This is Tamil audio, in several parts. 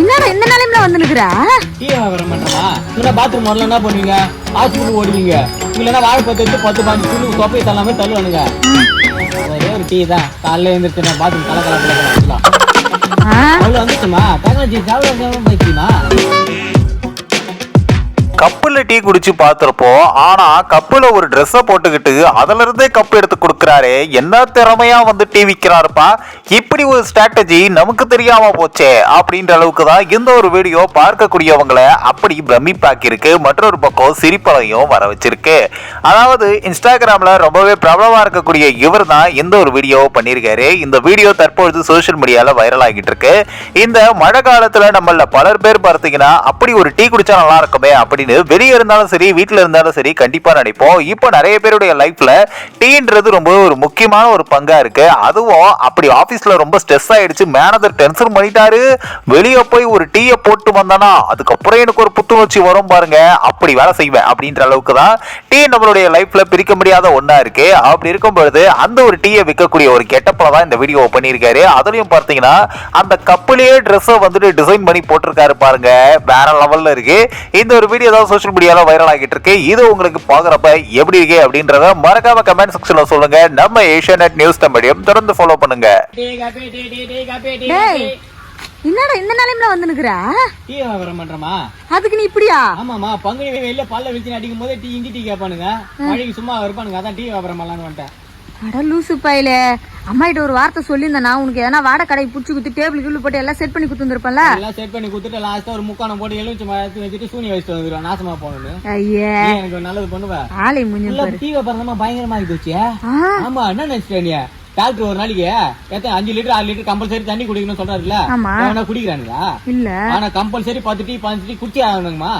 என்னடா இந்த நிலைமையில வந்து நிக்கிறா பாத்ரூம் வரல என்ன பண்ணுவீங்க? ஹாஸ்பிட்டல் ஓடுவீங்க. இல்லைன்னா வாழைப்பத்து எடுத்து பத்து பாஞ்சு துணி தொப்பையை தள்ளாம தள்ளுவானுங்க. ஒரே ஒரு டீ தான். காலைல எழுந்திரிச்சு நான் பாத்ரூம் கல கல கல கலக்கலாம்? அவ்வளோ வந்துச்சுமா டெக்னாலஜி எவ்வளோ போயிடுச்சுமா? கப்பில் டீ குடிச்சு பார்த்துருப்போம். ஆனா கப்பில் ஒரு ட்ரெஸ்ஸை போட்டுக்கிட்டு அதுல இருந்தே கப் எடுத்து கொடுக்குறாரு. என்ன திறமையா வந்து டீ விற்கிறாருப்பா இப்படி ஒரு ஸ்ட்ராட்டஜி நமக்கு தெரியாம போச்சே. அப்படின்ற அளவுக்கு தான் இந்த ஒரு வீடியோ பார்க்கக்கூடியவங்களை அப்படி பிரமிப்பாக்கியிருக்கு. மற்றொரு பக்கம் சிரிப்பலையும் வர வச்சிருக்கு. அதாவது இன்ஸ்டாகிராமில் ரொம்பவே பிரபலமாக இருக்கக்கூடிய இவர் தான் இந்த ஒரு வீடியோ பண்ணியிருக்காரு. இந்த வீடியோ தற்பொழுது சோஷியல் மீடியாவில் வைரல் ஆகிட்டு இருக்கு இந்த மழை காலத்தில் நம்மள பலர் பேர் பார்த்தீங்கன்னா அப்படி ஒரு டீ குடிச்சா நல்லா இருக்குமே அப்படின்னு வெளியே இருந்தாலும் சரி வீட்டில் இருந்தாலும் சரி கண்டிப்பாக நினைப்போம் இப்போ நிறைய பேருடைய லைஃப்பில் டீன்றது ரொம்ப ஒரு முக்கியமான ஒரு பங்காக இருக்குது அதுவும் அப்படி ஆஃபீஸில் ரொம்ப ஸ்ட்ரெஸ் ஆயிடுச்சு. மேனேஜர் டென்ஷன் பண்ணிட்டாரு. வெளியே போய் ஒரு டீயை போட்டு வந்தானா அதுக்கப்புறம் எனக்கு ஒரு புத்துணர்ச்சி வரும் பாருங்க. அப்படி வேலை செய்வேன் அப்படின்ற அளவுக்கு தான் டீ நம்மளுடைய லைஃப்பில் பிரிக்க முடியாத ஒன்றா இருக்குது அப்படி இருக்கும் பொழுது அந்த ஒரு டீயை விற்கக்கூடிய ஒரு கெட்டப்பில் தான் இந்த வீடியோ பண்ணியிருக்காரு. அதுலேயும் பார்த்தீங்கன்னா அந்த கப்புலேயே ட்ரெஸ்ஸை வந்துட்டு டிசைன் பண்ணி போட்டிருக்காரு பாருங்க. வேற லெவலில் இருக்குது இந்த ஒரு வீடியோ தான் சோஷியல் மீடியால வைரல் ஆகிட்டு இருக்கு. இது உங்களுக்கு பாக்குறப்ப எப்படி இருக்கு அப்படின்றத மறக்காம கமெண்ட் செக்ஷன்ல சொல்லுங்க. நம்ம ஏஷியா நியூஸ் தமிழையும் தொடர்ந்து ஃபாலோ பண்ணுங்க. என்னடா இந்த நிலைமையில வந்து நிக்கிறா? டீ வியாபாரம் பண்றமா அதுக்கு நீ இப்படியா? ஆமாமா பங்குனி வெளில பல்ல வச்சு அடிக்கும் போது டீ இஞ்சி டீ கேட்பானுங்க. மழைக்கு சும்மா இருப்பானுங்க. அதான் டீ வியாபாரம் பண்ணலான்னு வந்துட்டேன். அட லூசு பாயில. அம்மா கிட்ட ஒரு வார்த்தை சொல்லியிருந்தேன் நான். உனக்கு எதனா வாடகை கடை புடிச்சு குத்து டேபிள் கிள்ளு போட்டு எல்லாம் செட் பண்ணி குத்துருப்பேன்ல எல்லாம் செட் பண்ணி கொடுத்துட்டு லாஸ்டா ஒரு முக்கானம் போட்டு எலுமிச்சு மரத்து வச்சுட்டு சூனி வச்சுட்டு வந்துருவேன். நாசமா போகணும்னு ஐயே. எனக்கு நல்லது பண்ணுவ. ஆலை டீ வியாபாரம் தான் பயங்கரமா ஆ, ஆமா என்ன நினைச்சிட்ட நீ? டாக்டர் ஒரு நாளைக்கு எத்தனை அஞ்சு லிட்டர் ஆறு லிட்டர் கம்பல்சரி தண்ணி குடிக்கணும்னு சொல்றாருல்ல. ஆமா. எவனா குடிக்கிறானுங்க? இல்ல. ஆனா கம்பல்சரி பத்து டீ பாஞ்சு டீ குடிச்சே ஆகணுங்கம்மா.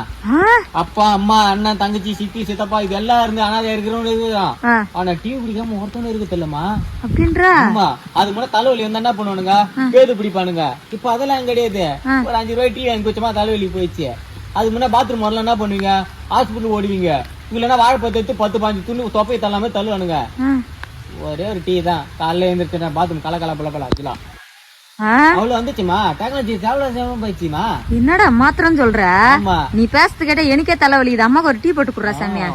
அப்பா அம்மா அண்ணன் தங்கச்சி சித்தி சித்தப்பா இது எல்லாம் இருந்து அனாதை இருக்கிறவங்க ஆனா டீ குடிக்காம ஒருத்தவங்க இருக்கு தெரியலமா அப்படின்ற? ஆமா அது கூட தலைவலி வந்தா என்ன பண்ணுவானுங்க? பேது பிடிப்பானுங்க. இப்ப அதெல்லாம் கிடையாது. ஒரு அஞ்சு ரூபாய் டீ வாங்கி குச்சமா தலைவலி போயிடுச்சு. அதுக்கு முன்ன பாத்ரூம் வரல என்ன பண்ணுவீங்க? ஹாஸ்பிட்டல் ஓடுவீங்க. இல்லைன்னா வாழைப்பத்து எடுத்து பத்து பாஞ்சு துணி தொப்பையை தள்ளாம தள்ளுவானுங்க. ஒரே ஒரு டீ தான். காலைல எழுந்திரிச்சு நான் பாத்ரூம் கல கல பல பல வச்சுலாம் ஆ, அவ்வளவு வந்துச்சுமா? டெக்னாலஜி போயிடுச்சுமா? என்னடா மாத்திரம் சொல்ற? நீ பேசுறது கேட்ட எனக்கே தலைவலி. இது அம்மாக்கு ஒரு டீ போட்டு குடுறா சாமியா